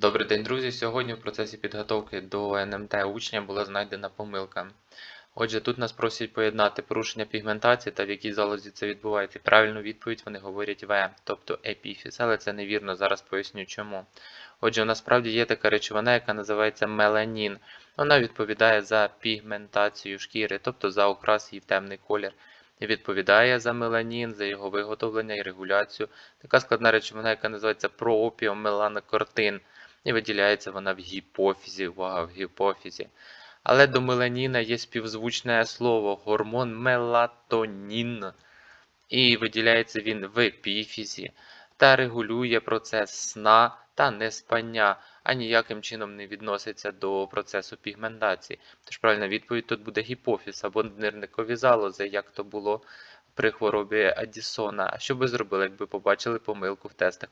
Добрий день, друзі! Сьогодні в процесі підготовки до НМТ учня була знайдена помилка. Отже, тут нас просять поєднати порушення пігментації та в якій залозі це відбувається. Правильну відповідь вони говорять В, тобто епіфіз, але це невірно, зараз поясню чому. Отже, насправді є така речовина, яка називається меланін. Вона відповідає за пігментацію шкіри, тобто за окрас її в темний колір. І відповідає за меланін, за його виготовлення і регуляцію. Така складна речовина, яка називається проопіомеланокортин. І виділяється вона в гіпофізі. Увага, в гіпофізі. Але до меланіна є співзвучне слово гормон мелатонін. І виділяється він в епіфізі та регулює процес сна та неспання, а ніяким чином не відноситься до процесу пігментації. Тож правильна відповідь тут буде гіпофіз або нирникові залози, як то було при хворобі Аддісона. А що би зробили, якби побачили помилку в тестах?